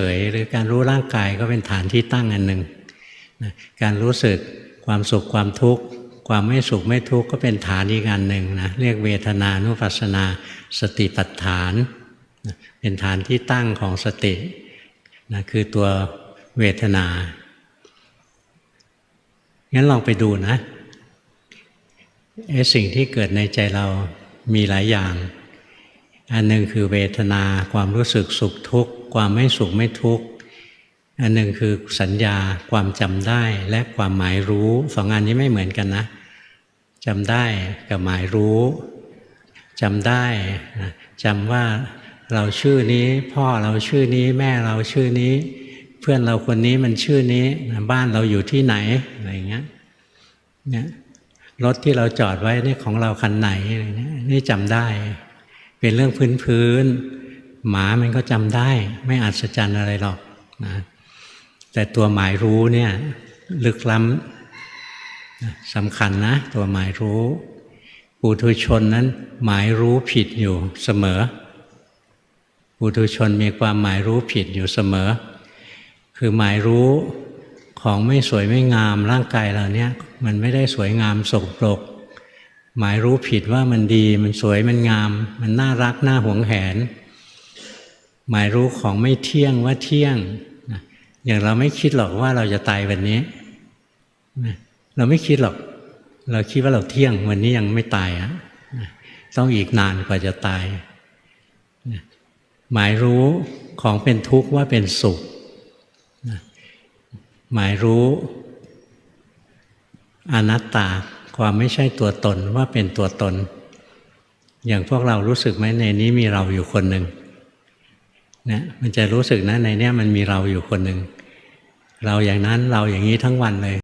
เฉยหรือการรู้ร่างกายก็เป็นฐานที่ตั้งอันหนึ่งนะการรู้สึกความสุขความทุกข์ความไม่สุขไม่ทุกข์ก็เป็นฐานอีกอันหนึ่งนะเรียกเวทนานุปัสสนา สติปัฏฐานนะเป็นฐานที่ตั้งของสตินะคือตัวเวทนางั้นลองไปดูนะไอ้สิ่งที่เกิดในใจเรามีหลายอย่าง อันหนึ่งคือเวทนาความรู้สึกสุขทุกข์ ความไม่สุขไม่ทุกข์ อันหนึ่งคือสัญญาความจำได้และความหมายรู้สองอันนี้ไม่เหมือนกันนะจำได้กับหมายรู้จำได้จำว่าเราชื่อนี้ พ่อเราชื่อนี้แม่เราชื่อนี้ เพื่อนเราคนนี้มันชื่อนี้บ้านเราอยู่ที่ไหนอะไรอย่างเงี้ยเนี่ยรถที่เราจอดไว้นี่ของเราคันไหนอะไรเงี้ยนี่จำได้ เป็นเรื่องพื้นพื้นๆหมามันก็จำได้ ไม่อัศจรรย์อะไรหรอกนะแต่ตัวหมายรู้เนี่ยลึกล้ำสำคัญนะ ตัวหมายรู้ ปุถุชนนั้น หมายรู้ผิดอยู่เสมอ ปุถุชนมีความหมายรู้ผิดอยู่เสมอ คือหมายรู้ของไม่สวยไม่งามร่างกายเราเนี่ย มันไม่ได้สวยงามสกปรก หมายรู้ผิดว่ามันดี มันสวยมันงาม มันน่ารักน่าหวงแหน หมายรู้ของไม่เที่ยงว่าเที่ยงอย่างเราไม่คิดหรอกว่าเราจะตายวันนี้เราไม่คิดหรอก เราคิดว่าเราเที่ยงวันนี้ยังไม่ตายอะนะต้องอีกนานกว่าจะตาย หมายรู้ของเป็นทุกข์ว่าเป็นสุข หมายรู้อนัตตา ความไม่ใช่ตัวตนว่าเป็นตัวตน อย่างพวกเรารู้สึกไหมในนี้มีเราอยู่คนหนึ่งนะมันจะรู้สึกนะในเนี้ยมันมีเราอยู่คนหนึ่งเราอย่างนั้นเราอย่างนี้ทั้งวันเลย